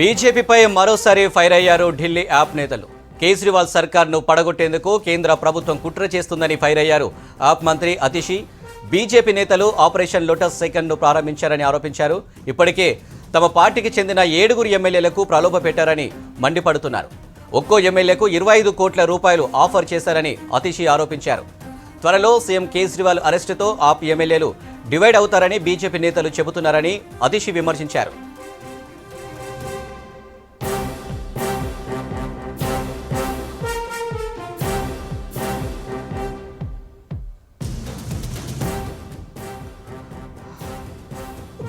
బీజేపీపై మరోసారి ఫైర్ అయ్యారు ఢిల్లీ యాప్ నేతలు. కేజ్రీవాల్ సర్కార్ను పడగొట్టేందుకు కేంద్ర ప్రభుత్వం కుట్ర చేస్తుందని ఫైర్ అయ్యారు ఆప్ మంత్రి అతిషి. బీజేపీ నేతలు ఆపరేషన్ లోటస్ సెకండ్ను ప్రారంభించారని ఆరోపించారు. ఇప్పటికే తమ పార్టీకి చెందిన ఏడుగురు ఎమ్మెల్యేలకు ప్రలోభ పెట్టారని మండిపడుతున్నారు. ఒక్కో ఎమ్మెల్యేకు ఇరవై ఐదు కోట్ల రూపాయలు ఆఫర్ చేశారని అతిషి ఆరోపించారు. త్వరలో సీఎం కేజ్రీవాల్ అరెస్టుతో ఆప్ ఎమ్మెల్యేలు డివైడ్ అవుతారని బీజేపీ నేతలు చెబుతున్నారని అతిషి విమర్శించారు.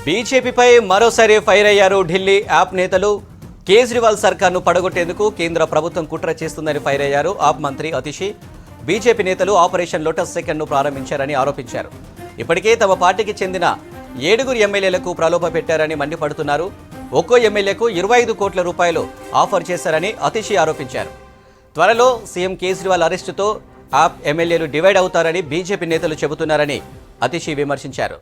బీజేపీపై మరోసారి ఫైర్ అయ్యారు ఢిల్లీ యాప్ నేతలు. కేజ్రీవాల్ సర్కార్ను పడగొట్టేందుకు కేంద్ర ప్రభుత్వం కుట్ర చేస్తుందని ఫైర్ అయ్యారు ఆప్ మంత్రి అతిషి. బీజేపీ నేతలు ఆపరేషన్ లోటస్ సెకండ్ను ప్రారంభించారని ఆరోపించారు. ఇప్పటికే తమ పార్టీకి చెందిన ఏడుగురు ఎమ్మెల్యేలకు ప్రలోభ పెట్టారని మండిపడుతున్నారు. ఒక్కో ఎమ్మెల్యేకు ఇరవై ఐదు కోట్ల రూపాయలు ఆఫర్ చేశారని అతిషి ఆరోపించారు. త్వరలో సీఎం కేజ్రీవాల్ అరెస్టుతో ఆప్ ఎమ్మెల్యేలు డివైడ్ అవుతారని బీజేపీ నేతలు చెబుతున్నారని అతిషి విమర్శించారు.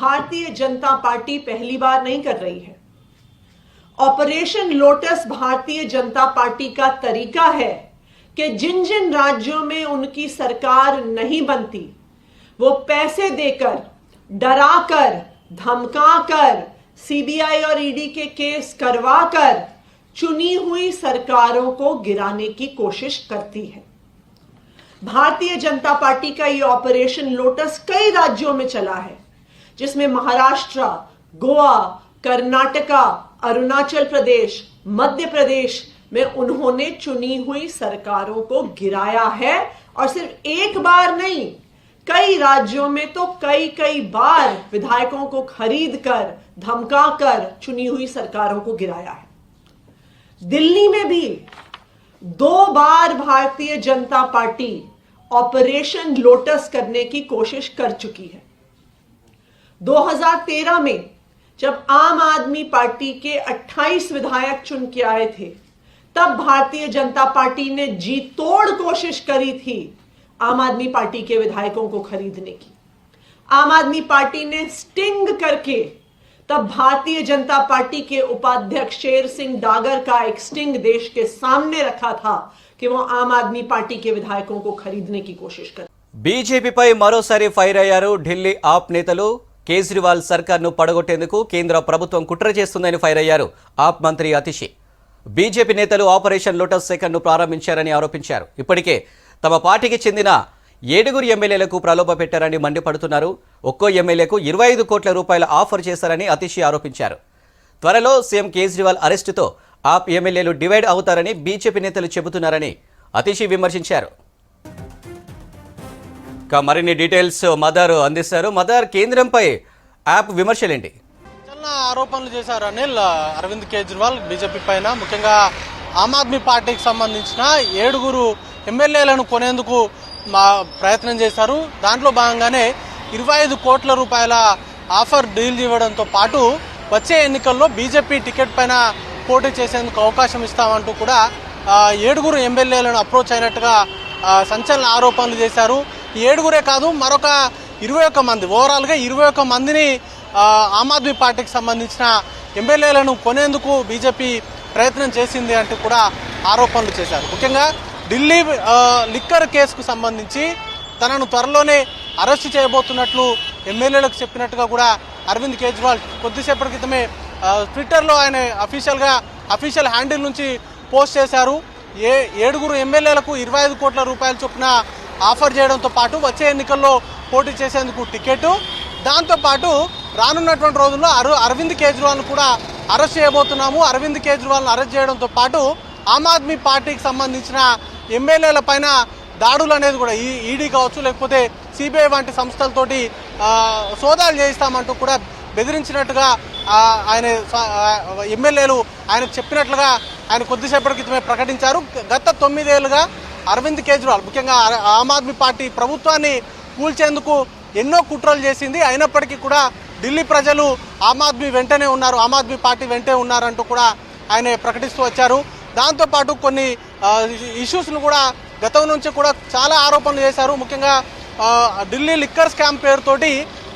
भारतीय जनता पार्टी पहली बार नहीं कर रही है। Operation lotus Bharatiya Janata party का तरीका है कि जिन जिन राज्यों में उनकी सरकार नहीं बनती, वो पैसे देकर, डराकर, धमकाकर, सीबीआई और ईडी के केस करवाकर चुनी हुई सरकारों को गिराने की कोशिश करती है। भारतीय जनता पार्टी का यह ऑपरेशन लोटस कई राज्यों में चला है। जिसमें महाराष्ट्र, गोवा, कर्नाटका, अरुणाचल प्रदेश, मध्य प्रदेश में उन्होंने चुनी हुई सरकारों को गिराया है। और सिर्फ़ एक बार नहीं, कई राज्यों में तो कई कई बार विधायकों को खरीद कर, धमका कर चुनी हुई सरकारों को गिराया है। दिल्ली में भी दो बार Bharatiya Janata party operation lotus करने की कोशिश कर चुकी है। 2013 में जब आम आदमी पार्टी के 28 विधायक चुन के आए थे तब भारतीय जनता पार्टी ने जी तोड़ कोशिश करी थी आम आदमी पार्टी के विधायकों को खरीदने की आम आदमी पार्टी ने स्टिंग करके तब भारतीय जनता पार्टी के उपाध्यक्ष शेर सिंह डागर का एक स्टिंग देश के सामने रखा था कि वो आम आदमी पार्टी के विधायकों को खरीदने की कोशिश कर బీజేపీపై మరోసారి ఫైర్ అయ్యారు ఢిల్లీ ఆప్ నేతలు కేజ్రీవాల్ సర్కార్ను పడగొట్టేందుకు కేంద్ర ప్రభుత్వం కుట్ర చేస్తుందని ఫైర్ అయ్యారు. ఆప్ మంత్రి అతిషి. బీజేపీ నేతలు ఆపరేషన్ లోటస్ సెకండ్ను ప్రారంభించారని ఆరోపించారు. ఇప్పటికే తమ పార్టీకి చెందిన ఏడుగురు ఎమ్మెల్యేలకు ప్రలోభ పెట్టారని మండిపడుతున్నారు. ఒక్కో ఎమ్మెల్యేకు ఇరవై ఐదు కోట్ల రూపాయల ఆఫర్ చేశారని అతిషి ఆరోపించారు. త్వరలో సీఎం కేజ్రీవాల్ అరెస్టుతో ఆప్ ఎమ్మెల్యేలు డివైడ్ అవుతారని బీజేపీ నేతలు చెబుతున్నారని అతిషి విమర్శించారు. ఇక మరిన్ని డీటెయిల్స్ మదర్ అందిస్తారు. మదర్ కేంద్రంపై యాప్ విమర్శలేంటి? చిన్న ఆరోపణలు చేశారు అనిల్. అరవింద్ కేజ్రీవాల్ బీజేపీ పైన. ముఖ్యంగా ఆమ్ ఆద్మీ పార్టీకి సంబంధించిన ఏడుగురు ఎమ్మెల్యేలను కొనేందుకు మా ప్రయత్నం చేశారు. దాంట్లో భాగంగానే ఇరవై ఐదు కోట్ల రూపాయల ఆఫర్ డీల్ ఇవ్వడంతో పాటు వచ్చే ఎన్నికల్లో బీజేపీ టికెట్ పైన పోటీ చేసేందుకు అవకాశం ఇస్తామంటూ కూడా ఏడుగురు ఎమ్మెల్యేలను అప్రోచ్ అయినట్టుగా సంచలన ఆరోపణలు చేశారు. ఏడుగురే కాదు మరొక ఇరవై ఒక్క మంది. ఓవరాల్గా ఇరవై ఒక్క మందిని ఆమ్ ఆద్మీ పార్టీకి సంబంధించిన ఎమ్మెల్యేలను కొనేందుకు బీజేపీ ప్రయత్నం చేసింది అంటూ కూడా ఆరోపణలు చేశారు. ముఖ్యంగా ఢిల్లీ లిక్కర్ కేసుకు సంబంధించి తనను త్వరలోనే అరెస్ట్ చేయబోతున్నట్లు ఎమ్మెల్యేలకు చెప్పినట్టుగా కూడా అరవింద్ కేజ్రీవాల్ కొద్దిసేపటి క్రితమే ట్విట్టర్లో ఆయన అఫీషియల్గా అఫీషియల్ హ్యాండిల్ నుంచి పోస్ట్ చేశారు. ఏ ఏడుగురు ఎమ్మెల్యేలకు ఇరవై ఐదు కోట్ల రూపాయల చొప్పున ఆఫర్ చేయడంతో పాటు వచ్చే ఎన్నికల్లో పోటీ చేసేందుకు టికెట్. దాంతోపాటు రానున్నటువంటి రోజుల్లో అరు అరవింద్ కేజ్రీవాల్ను కూడా అరెస్ట్ చేయబోతున్నాము. అరవింద్ కేజ్రీవాల్ను అరెస్ట్ చేయడంతో పాటు ఆమ్ ఆద్మీ పార్టీకి సంబంధించిన ఎమ్మెల్యేల పైన దాడులు అనేది కూడా ఈ ఈడీ కావచ్చు లేకపోతే సిబిఐ వంటి సంస్థలతోటి సోదాలు చేయిస్తామంటూ కూడా బెదిరించినట్టుగా ఆయన ఎమ్మెల్యేలు ఆయనకు చెప్పినట్లుగా ఆయన కొద్దిసేపటి క్రితమే ప్రకటించారు. గత తొమ్మిదేళ్ళుగా అరవింద్ కేజ్రీవాల్ ముఖ్యంగా ఆమ్ ఆద్మీ పార్టీ ప్రభుత్వాన్ని కూల్చేందుకు ఎన్నో కుట్రలు చేసింది. అయినప్పటికీ కూడా ఢిల్లీ ప్రజలు ఆమ్ ఆద్మీ వెంటనే ఉన్నారు ఆమ్ ఆద్మీ పార్టీ వెంటే ఉన్నారంటూ కూడా ఆయన ప్రకటిస్తూ వచ్చారు. దాంతోపాటు కొన్ని ఇష్యూస్ను కూడా గతం నుంచి కూడా చాలా ఆరోపణలు చేశారు. ముఖ్యంగా ఢిల్లీ లిక్కర్ స్కామ్ పేరుతోటి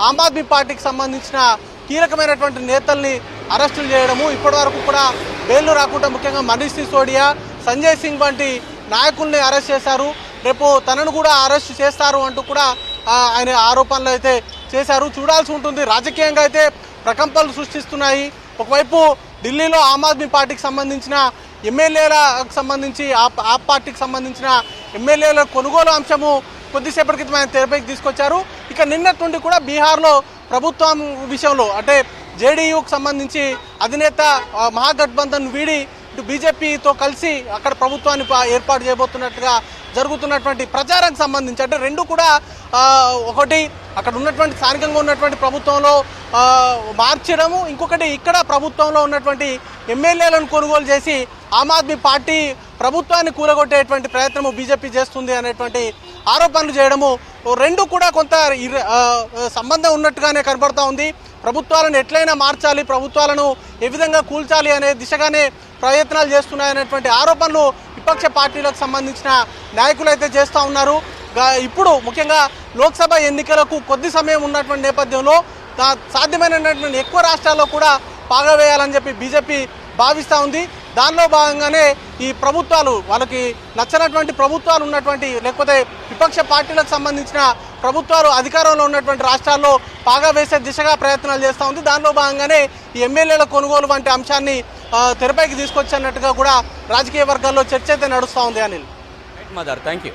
ఆమ్ ఆద్మీ పార్టీకి సంబంధించిన కీలకమైనటువంటి నేతల్ని అరెస్టులు చేయడము ఇప్పటి వరకు కూడా బెయిల్ రాకుండా ముఖ్యంగా మనీష్ సిసోడియా సంజయ్ సింగ్ వంటి నాయకుల్ని అరెస్ట్ చేశారు. రేపు తనను కూడా అరెస్ట్ చేస్తారు అంటూ కూడా ఆయన ఆరోపణలు అయితే చేశారు. చూడాల్సి ఉంటుంది. రాజకీయంగా అయితే ప్రకంపనలు సృష్టిస్తున్నాయి. ఒకవైపు ఢిల్లీలో ఆమ్ ఆద్మీ పార్టీకి సంబంధించిన ఎమ్మెల్యేలకు సంబంధించి ఆ పార్టీకి సంబంధించిన ఎమ్మెల్యేల కొనుగోలు అంశము కొద్దిసేపటి క్రితం ఆయన తెరపైకి తీసుకొచ్చారు. ఇక నిన్నటి నుండి కూడా బీహార్లో ప్రభుత్వం విషయంలో అంటే జేడీయూకి సంబంధించి అధినేత మహాగఠబంధన్ వీడి ఇటు బీజేపీతో కలిసి అక్కడ ప్రభుత్వాన్ని ఏర్పాటు చేయబోతున్నట్టుగా జరుగుతున్నటువంటి ప్రచారానికి సంబంధించి అంటే రెండు కూడా ఒకటి అక్కడ ఉన్నటువంటి స్థానికంగా ఉన్నటువంటి ప్రభుత్వంలో మార్చడము ఇంకొకటి ఇక్కడ ప్రభుత్వంలో ఉన్నటువంటి ఎమ్మెల్యేలను కొనుగోలు చేసి ఆమ్ ఆద్మీ పార్టీ ప్రభుత్వాన్ని కూలగొట్టేటువంటి ప్రయత్నము బీజేపీ చేస్తుంది అనేటువంటి ఆరోపణలు చేయడము రెండు కూడా కొంత ఇర- సంబంధం ఉన్నట్టుగానే కనబడతా ఉంది. ప్రభుత్వాలను ఎట్లయినా మార్చాలి ప్రభుత్వాలను ఏ విధంగా కూల్చాలి అనే దిశగానే ప్రయత్నాలు చేస్తున్నాయనేటువంటి ఆరోపణలు విపక్ష పార్టీలకు సంబంధించిన నాయకులు అయితే చేస్తూ ఉన్నారు. ఇప్పుడు ముఖ్యంగా లోక్సభ ఎన్నికలకు కొద్ది సమయం ఉన్నటువంటి నేపథ్యంలో సాధ్యమైనటువంటి ఎక్కువ రాష్ట్రాల్లో కూడా పాగవేయాలని చెప్పి బీజేపీ భావిస్తూ ఉంది. దానిలో భాగంగానే ఈ ప్రభుత్వాలు వాళ్ళకి నచ్చనటువంటి ప్రభుత్వాలు ఉన్నటువంటి లేకపోతే విపక్ష పార్టీలకు సంబంధించిన ప్రభుత్వాలు అధికారంలో ఉన్నటువంటి రాష్ట్రాల్లో పాగా వేసే దిశగా ప్రయత్నాలు చేస్తూ ఉంది. దానిలో భాగంగానే ఈ ఎమ్మెల్యేల కొనుగోలు వంటి అంశాన్ని తెరపైకి తీసుకొచ్చినట్టుగా కూడా రాజకీయ వర్గాల్లో చర్చ అయితే నడుస్తూ ఉంది అనిల్. Mother thank you